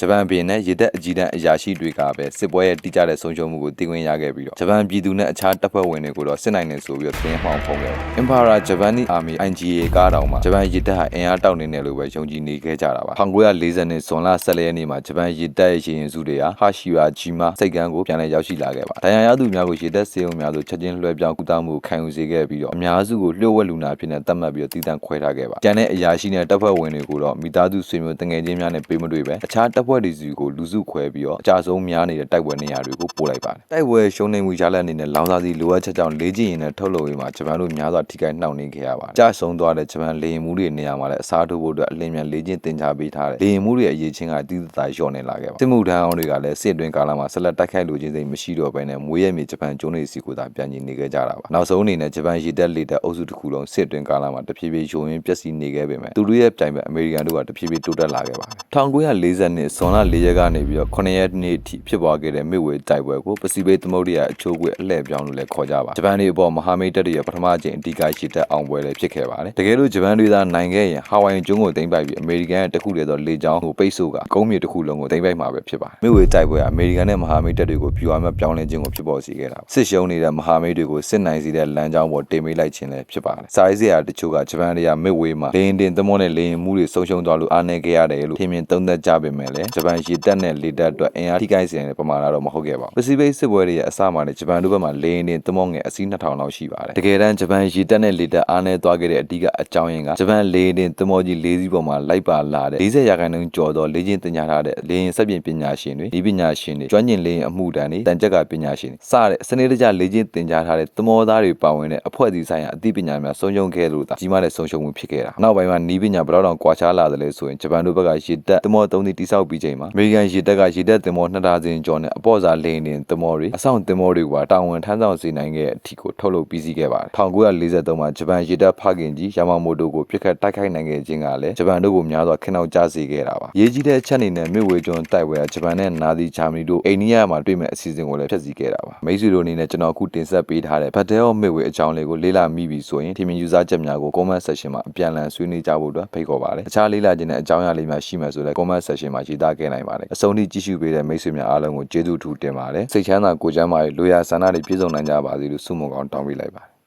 ဂျပန်ပြည်နဲ့ရေတပ်အကြီးတန်းအရာရှိတွေကပဲစစ်ပွဲရဲ့တိကျတဲ့ဆုံးရှုံးမှုကိုသိခွင့်ရခဲ့ပြီးတော့ဂျပန်ပြည်သူနဲ့အခြားတပ်ဖွဲ့ဝင်တွေကိုတော့စစ်နိုင်တယ်ဆိုပြီးတော့သတင်းမှောင်ဖုံးခဲ့တယ်။ Emperor Japanese Army IGA ကားတောင်မှာဂျပန်ရေတပ်ဟာအင်အားတောက်နေတယ်လို့ပဲယုံကြည်နေခဲ့ကြတာပါ။1940နှစ်ဇွန်လ14ရက်နေ့မှာဂျပန်ရေတပ်ရဲ့ရေရင်စုတွေကဟာရှီရာဂျီမာစိတ်ကမ်းကိုပြန်လည်ရောက်ရှိလာခဲ့ပါ။ဒဏ်ရာရသူများကိုရေတပ်စေုံများသို့ချက်ချင်းလွှဲပြောင်းကူတာမှုကိုခံယူစေခဲ့ပြီးတော့အများစုကိုလျှို့ဝှက်လူနာဖြစ်နေတတ်မှတ်ပြီးတော့တည်တံ့ခွဲထားခဲ့ပါ။ကျန်တဲ့အရာရှိနဲ့တပ်ဖွဲ့ဝင်တွေကိုတော့မိသားစုဆွေမျိုးတငယ်ချင်းများနဲ့ပေးမတွေ့ပဲအခြားတပ်ဖွဲ့တွေစီကိုလူစုခွဲပြီးတော့အကြဆုံးများနေတဲ့တိုက်ပွဲနေရာတွေကိုပို့လိုက်ပါတယ်။တိုက်ပွဲရှုံးနေမှုရလဒ်အနေနဲ့လောင်စာစီလိုအပ်ချက်ကြောင့်လေးချင်ရင်နဲ့ထုတ်လုပ်ရေးမှာဂျပန်တို့များစွာထိခိုက်နှောင့်နှေးခဲ့ရပါတယ်။ကြဆုံသွားတဲ့ဂျပန်လေယာဉ်မှုတွေနေရာမှာလည်းအစားထိုးဖို့အတွက်အလင်းမြန်လေးချင်းတင် जा ပေးထားတယ်။လေယာဉ်မှုတွေအရေးချင်းကတည်တသာလျော့နေလာခဲ့ပါ။စစ်မှုထမ်းအောင်တွေကလည်းစစ်အတွင်းကာလမှာဆက်လက်တိုက်ခိုက်လိုခြင်းစိတ်မရှိတော့ဘဲနဲ့မွေးရမြေဂျပန်ကျုံးတွေစီကိုသာပြန်ညီနေခဲ့ကြတာပါ။နောက်ဆုံးအနေနဲ့ဂျပန်ရေတပ်လေတပ်အုပ်စုတစ်ခုလုံးစစ်အတွင်းကာလမှာတဖြည်းဖြည်းယိုယွင်းပျက်စီးနေခဲ့ပေမဲ့သူတို့ရဲ့ပြိုင်ဘက်အမေရိကန်တို့ကတဖြည်းဖြည်းတိုးတက်လာခဲ့ပါတယ်။1940နှစ်ဇွန်လ4ရက်ကနေပြီးတော့9ရက်နေ့ထိဖြစ်ပွားခဲ့တဲ့မြစ်ဝေတိုက်ပွဲကိုပစိဖိတ်သမုဒ္ဒရာအချိုးကွေ့အလှည့်ပြောင်းလို့လည်းခေါ်ကြပါဂျပန်တွေအပေါ်မဟာမိတ်တပ်တွေရဲ့ပထမအကြိမ်အဓိကရှိတဲ့အောင်ပွဲလည်းဖြစ်ခဲ့ပါတယ်တကယ်လို့ဂျပန်တွေသာနိုင်ခဲ့ရင်ဟာဝိုင်ကျွန်းကိုသိမ်းပိုက်ပြီးအမေရိကန်ရဲ့တခုတည်းသောလေကြောင်းကိုပိတ်ဆို့ကကုန်းမြေတစ်ခုလုံးကိုသိမ်းပိုက်မှာပဲဖြစ်ပါတယ်မြစ်ဝေတိုက်ပွဲကအမေရိကန်နဲ့မဟာမိတ်တပ်တွေကိုပြူအားမဲ့ပြောင်းလဲခြင်းကိုဖြစ်ပေါ်စေခဲ့တာစစ်ရှုံးနေတဲ့မဟာမိတ်တွေကိုစစ်နိုင်စေတဲ့လမ်းကြောင်းပေါ်တင်ပေးလိုက်ခြင်းလည်းဖြစ်ပါတယ်စာရေးစရာတချို့ကဂျပန်တွေကမြစ်ဝေမှာလေရင်တင်သမောနဲ့လေရင်မှုတွေဆုံးရှုံးသွားလို့အားနည်းခဲ့ရတယ်လို့ထင်မြင်သုံးသပ်ကြပေမဲ့လည်းဂျပန်ရေတပ်နဲ့လေတပ်အတွက်အင်အားထိခိုက်စေတဲ့ပမာဏတော့မဟုတ်ခဲ့ပါဘူးပစိဖိတ်စစ်ပွဲတွေရဲ့အစမှာလည်းဂျပန်တို့ဘက်မှာလေရင်တင်သမောငယ်အစီး2000လောက်ရှိပါတယ်တကယ်တမ်းဂျပန်ရေတပ်နဲ့လေတပ်အားနည်းသွားခဲ့တဲ့အဓိကအကြောင်းရင်းကဂျပန်လေရင်တင်သမောကြီး၄စီးပေါ်မှာလိုက်ပါလာတဲ့40ရာခိုင်နှုန်းကျော်သောလေ့ကျင့်သင်ကြားထားတဲ့လေရင်စက်ပြင်ပညာရှင်တွေဒီပညာရှင်တွေကျွမ်းကျင်လေရင်အမှုတန်းတွေတန်ကြက်ကပညာရှင်တွေစတဲ့စနစ်တကျလေ့ကျင့်သင်ကြားထားတဲ့သမောသားတွေပါဝင်တဲ့အဖွဲ့အစည်းဆိုင်ရာအသိပညာများဆုံးရှုံးခဲ့လို့သာကြီးမားတဲ့ဆုံးရှုံးမှုဖြစ်ခဲ့တာနောက်ပိုင်းမှာနီးပညာဘယ်တော့တောင်ကွာခြားလာတယ်လဲဆိုရင်ဂျပန်တို့ဘက်ကရေတပ်သမောသုံးသီးတိစောက်ပြီးချိန်မှာအမေရိကန်ရေတပ်ကရေတပ်သင်္ဘောနှစ်ဒါဇင်ကျော်နဲ့အပေါ့စားလေရင်တင်သမောတွေအဆောင်သင်္ဘောတွေကတာဝန်ထမ်းဆောင်စေနိုင်ခဲ့တဲ့အထိကိုထုတ်လုပ်ပြီးစီးခဲ့ပါတယ်1943မှာဂျပန်ရေတပ်ဖခင်ကြီးယာမာမိုတိုကိုပြစ်ခတ်တိုက်ခိုက်နိုင်ခဲ့ခြင်းကလည်းဂျပန်တို့ကိုများစွာခင်းအောင်ကြစေခဲ့တာပါရေးကြီးတဲ့အချက်အနေနဲ့မြစ်ဝေကျွန်းတိုက်ပွဲကဂျပန်နဲ့နာဇီဂျာမနီတို့အိန္ဒိယမှာတွေ့မဲ့အစီအစဉ်ကိုလည်းဖျက်ဆီးခဲ့တာပါမိတ်ဆွေတို့အနေနဲ့ကျွန်တော်အခုတင်ဆက်ပေးထားတဲ့ဘတ်တဲအော့မြစ်ဝေအကြောင်းလေးကိုလေ့လာမိပြီဆိုရင်ထင်မြင်ယူဆချက်များကို comment section မှာအပြန်အလှန်ဆွေးနွေးကြဖို့အတွက်ဖိတ်ခေါ်ပါတယ်အခြားလေ့လာခြင်းနဲ့အကြောင်းအရာလေးများရှိမှဆိုလည်း comment section မှာရေးသားခဲ့နိုင်ပါတယ်အဆုံးထိကြည့်ရှုပေးတဲ့မိတ်ဆွေများအားလုံးကိုကျေးဇူးထူးတင်ပါတယ်စိတ်ချမ်းသာကိုယ်ချမ်းသာရေးလိုရာဆန္ဒတွေပြည့်စုံနိုင်ကြပါစေလို့ဆုမွန်ကောင်းတောင်းပေးလိုက်ပါတယ်